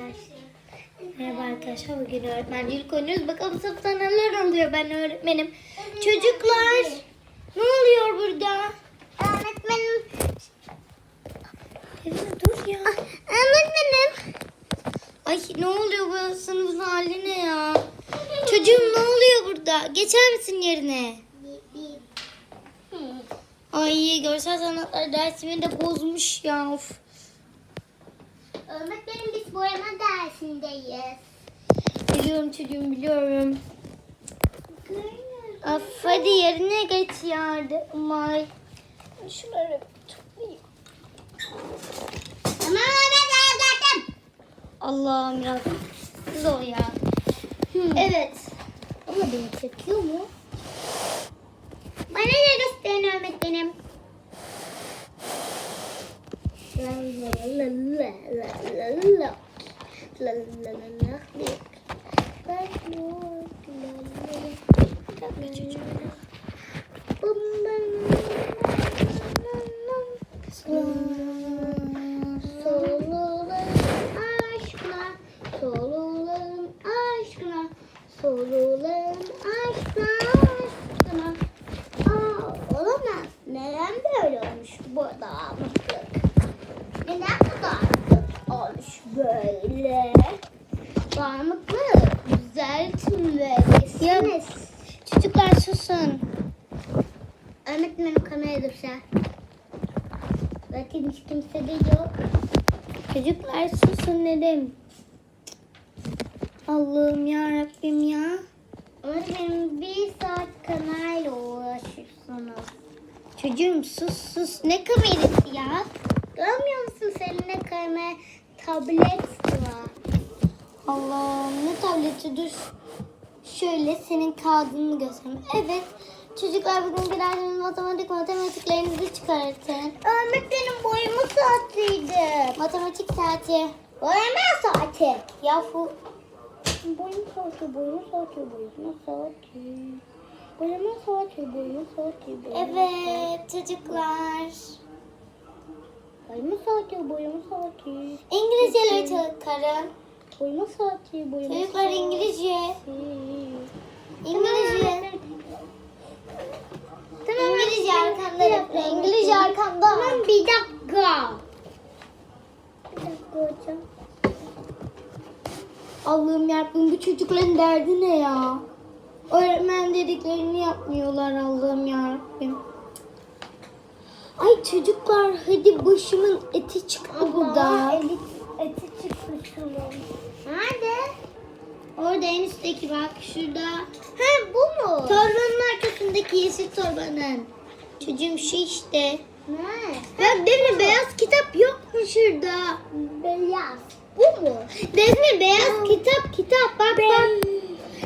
arkadaşlar. Merhaba arkadaşlar. Bugün öğretmencilik oynuyoruz. Bakalım sınıfta neler oluyor ben öğretmenim. Çocuklar ne oluyor burada? Öğretmenim. Evine dur ya. Öğretmenim. Ay ne oluyor bu sınıfın hali ne ya? Çocuğum ne oluyor burada? Geçer misin yerine? Ay görsel sanatlar dersimi de bozmuş ya. Of. Öğretmenim biz boyama dersindeyiz. Biliyorum çocuğum biliyorum. Of hadi yerine geç yardım. Umay. Şunları toplayayım. Tamam öğretmenim. Allah'ım ya. Zor ya. Evet. Ama beni çekiyor mu? Bana ne gösterin öğretmenim? Neden böyle olmuş bu dağınıklık? Neden bu dağınıklık olmuş böyle? Dağınıklığı düzeltmelisiniz. Çocuklar susun. Öğretmenim kameraya düşer. Zaten hiç kimse de yok. Çocuklar susun dedim. Allah'ım ya Rabbim ya. Öğretmenim bir saat kamerayla uğraşıyorsunuz. Çocuğum sus sus. Ne kamerası ya? Görmüyor musun seninle kamera tablet var. Allah'ım ne tableti dur. Şöyle senin kağıdını göstereyim. Evet. Çocuklar bugün birer matematik matematiklerinizi çıkartın. Öğretmenim boyama saatiydi. Matematik saati. Boyama saati. Yahu. Boyama saati, boyama saati, boyama saati. Boyama saati, boyama saati, boyama Evet çocuklar. Boyama saati, boyama saati. İngilizceleri çıkarın. Boyama saati, boyama Çocuklar saati. İngilizce. İngilizce. Tamam, İngilizce repli. dakika, İngilizce arkanda. Tamam bir dakika. Bir dakika hocam. Allah'ım yarabbim bu çocukların derdi ne ya? Öğretmen dediklerini yapmıyorlar Allah'ım yarabbim. Ay çocuklar hadi başımın eti çıktı burada. Eti, eti çıkmış şunun. Nerede? Orada en üstteki bak şurada. Ha bu mu? Torbanın arkasındaki yeşil torbanın. Çocuğum şu işte. Ne? Bak Defne beyaz kitap yok mu şurada? Beyaz. Bu mu? Defne beyaz kitap kitap bak bak.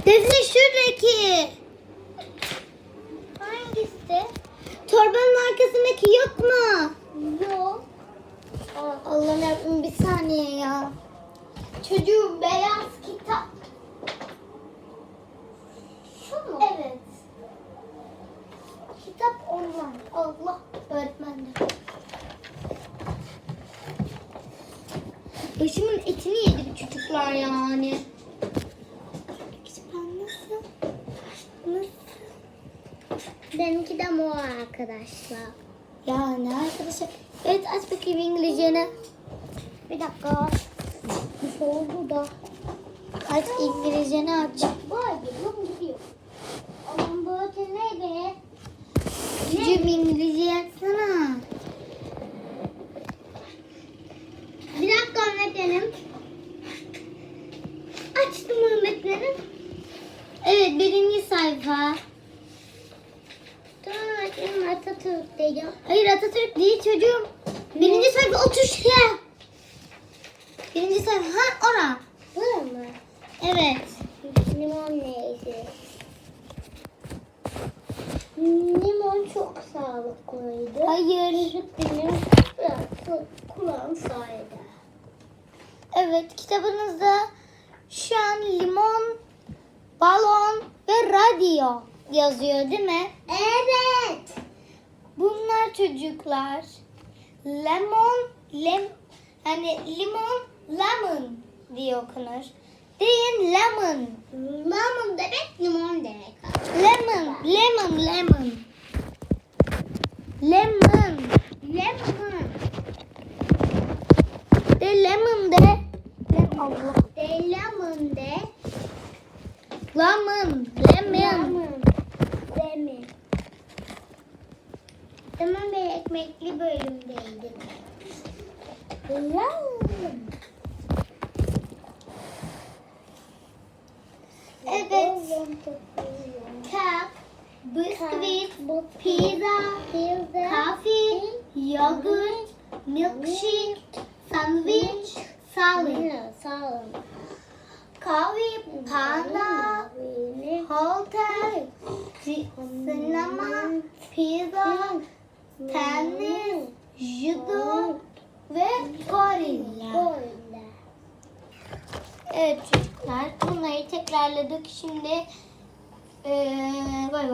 Defne şuradaki. Hangisi? Torbanın arkasındaki yok mu? Yok. Allah'ım yarabbim bir saniye ya. Çocuğum beyaz kitap. Şu mu? Evet. Kitap online. Allah öğretmende. Başımın etini yedi bu çocuklar yani. Benimki de mor arkadaşlar. Yani arkadaşlar. Evet aç bakayım İngilizceni. Bir dakika. Bir oldu da. Aç İngilizceni aç. Be yolum gidiyor. Aman bu ne be? Çocuğum İngilizce yazsana. Bir dakika öğretmenim. Açtım öğretmenim. Evet birinci sayfa. Tamam öğretmenim Atatürk diyeceğim. Hayır Atatürk değil çocuğum. Birinci sayfa otur şuraya. Birinci sayfa ha ora. Bu mu? Evet. Limon neydi? Limon çok sağlıklıydı. Hayır. Benim kulağım sayede. Evet kitabınızda şu an limon, balon ve radyo yazıyor değil mi? Evet. Bunlar çocuklar. Lemon, lem, hani limon, lemon diye okunur. Deyin lemon. Lemon demek limon demek. Lemon, lemon, lemon. Lemon. Lemon. De lemon de. Lem Allah. De lemon de. Lemon, lemon. Lemon. Lemon. Tamam ben ekmekli bölümdeydim. Lemon. Evet. Kek, bisküvit, pizza, kahve, yogurt, milkshake, sandviç, salad. Salad. Kahve, panda, hotel, sinema, pizza, tenis, judo ve gorilla. Evet çocuklar bunları tekrarladık. Şimdi eee bay bay.